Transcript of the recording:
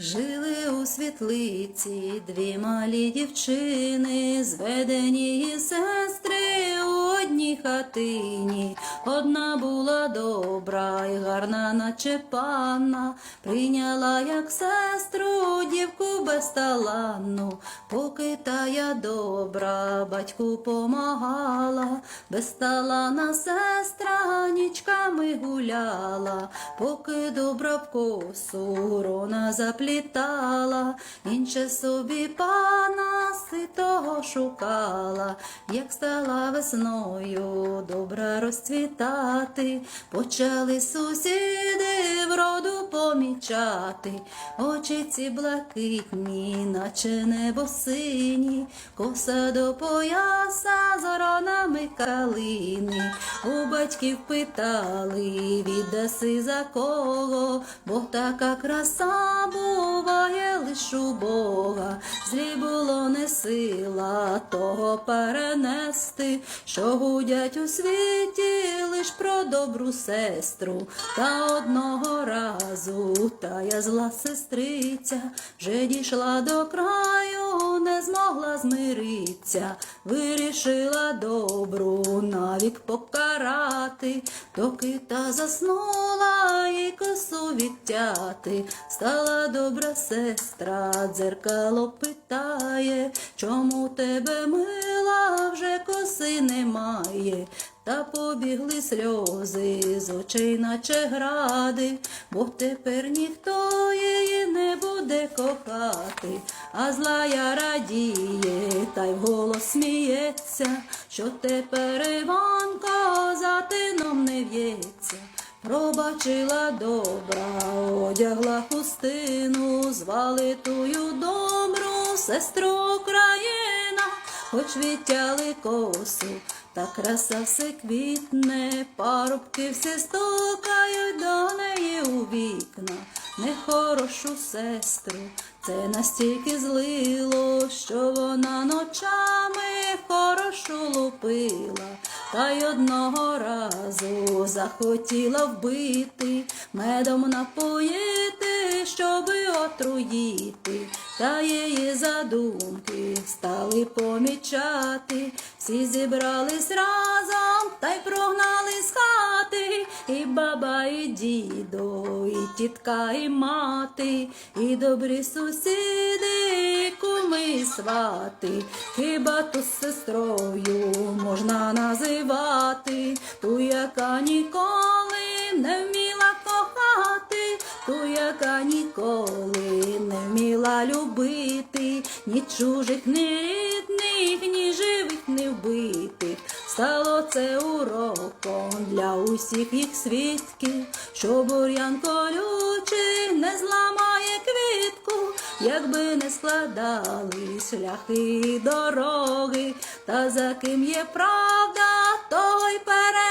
Жили у світлиці дві малі дівчини, зведені сестри одній хатині. Одна була добра і гарна, наче панна, прийняла як сестру дівку безталанну, поки тая добра батьку помагала, безталана сестра нічками гуляла, поки добра в косу грона заплітала, інше собі пана ситого шукала, як стала весною добра розцвітати, почали сусіди вроду помічати, очі ці блакитні, наче небо сині, коса до пояса з горонами калини. У батьків питали, віддаси за кого, бо така краса буває лиш у Бога. Злі було не сила того перенести, що гудять у світі лиш про добру сестру. Та одного разу тая зла сестриця вже дійшла до краю, не змогла змириться, вирішила добру навік покарати, доки та заснула їй косу відтяти. Стала добра сестра, дзеркало питає, чому тебе мила вже коси немає. Та побігли сльози з очей, наче гради, бо тепер ніхто її не буде кохати, а злая радіє, та й вголос сміється, що тепер Іванка за тином не в'ється. Пробачила добра, одягла хустину, звали тую добру сестру Україна, хоч відтяли косу, та краса все квітне, парубки всі стукають до неї у вікна, нехорошу сестру, це настільки злило, що вона ночами хорошу лупила, та й одного разу захотіла вбити, медом напоїти, щоби отруїти, та її задумки стали помічати, всі зібрались разом та й прогнали з хати, і баба, і дідо, і тітка, і мати, і добрі сусіди, і куми, і свати, хіба ту сестрою яка ніколи не вміла кохати, ту, яка ніколи не вміла любити, ні чужих, ні рідних, ні живих, ні вбитих. Стало це уроком для усіх їх свідків, що бур'ян колючий не зламає квітку, якби не складали шляхи і дороги, та за ким є правда, той переможе.